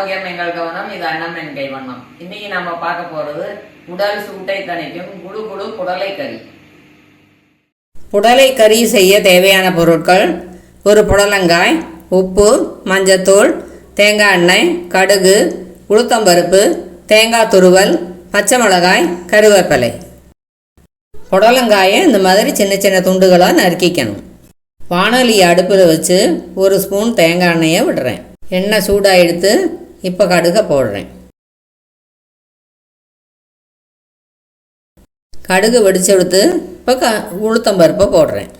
என் கைவண்ணம் இன்னைக்கு நம்ம பார்க்க போறது உடல் சூட்டை தணிக்கும் குழு குழு புடலை கறி. புடலை கறி செய்ய தேவையான பொருட்கள் ஒரு புடலங்காய் உப்பு மஞ்சத்தூள் தேங்காய் எண்ணெய் கடுகு உளுத்தம்பருப்பு தேங்காய் துருவல் பச்சை மிளகாய் கருவேப்பிலை. புடலங்காயை இந்த மாதிரி சின்ன சின்ன துண்டுகளாக நறுக்கிக்கணும். வானொலி அடுப்பில் வச்சு ஒரு ஸ்பூன் தேங்காய் எண்ணெயை விடுறேன். எண்ணெய் சூடாக எடுத்து இப்போ கடுகை போடுறேன். கடுகு வெடிச்சு எடுத்து இப்போ க உளுத்தம்பருப்பை போடுறேன்.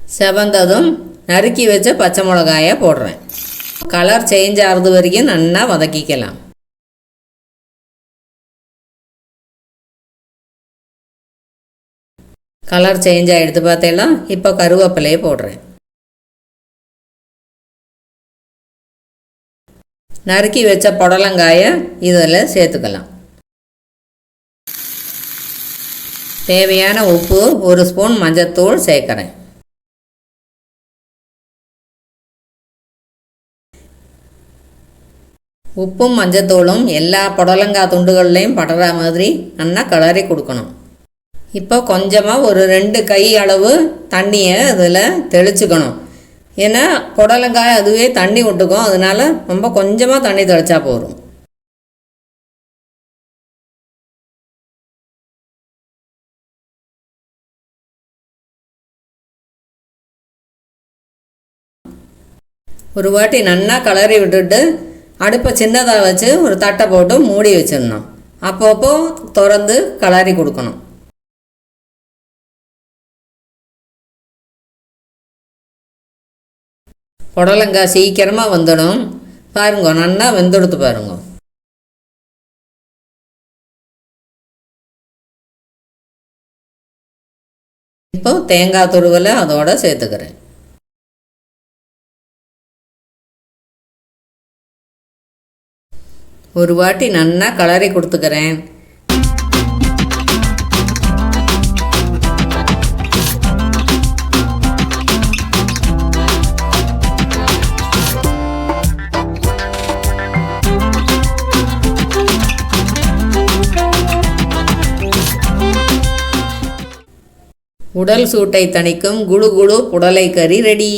செவந்ததும் நறுக்கி வச்ச பச்சை மிளகாயை போடுறேன். கலர் சேஞ்ச் ஆகிறது வரைக்கும் நல்லா வதக்கிக்கலாம். கலர் சேஞ்ச் ஆகிடுத்து பார்த்தேன்னா இப்போ கருவேப்பிலையை போடுறேன். நறுக்கி வச்ச புடலங்காயை இதில் சேர்த்துக்கலாம். தேவையான உப்பு ஒரு ஸ்பூன் மஞ்சத்தூள் சேர்க்குறேன். உப்பும் மஞ்சத்தூளும் எல்லா புடலங்காய் துண்டுகள்லையும் படுற மாதிரி நல்லா கிளறி கொடுக்கணும். இப்போ கொஞ்சமாக ஒரு ரெண்டு கை அளவு தண்ணியை அதில் தெளிச்சுக்கணும். ஏன்னா புடலங்காய் அதுவே தண்ணி விட்டுக்கும். அதனால ரொம்ப கொஞ்சமாக தண்ணி தெளிச்சா போதும். ஒரு வாட்டி நல்லா கிளறி விட்டுட்டு அடுப்பை சின்னதாக வச்சு ஒரு தட்டை போட்டு மூடி வச்சிடணும். அப்பப்போ திறந்து கிளறி கொடுக்கணும். புடலங்காய் சீக்கிரமாக வந்துடும் பாருங்க நன்னா வெந்தெடுத்து பாருங்க. இப்போ தேங்காய் துருவலை அதோட சேர்த்துக்கிறேன். ஒரு வாட்டி நன்னா கலரி கொடுத்துக்கிறேன். உடல் சூட்டை தணிக்கும் குழு குழு புடலை கறி ரெடி.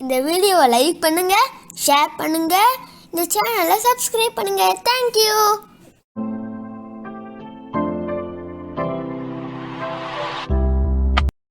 இந்த வீடியோவை லைக் பண்ணுங்க ஷேர் பண்ணுங்க இந்த சேனலை சப்ஸ்கிரைப் பண்ணுங்க. தேங்க்யூ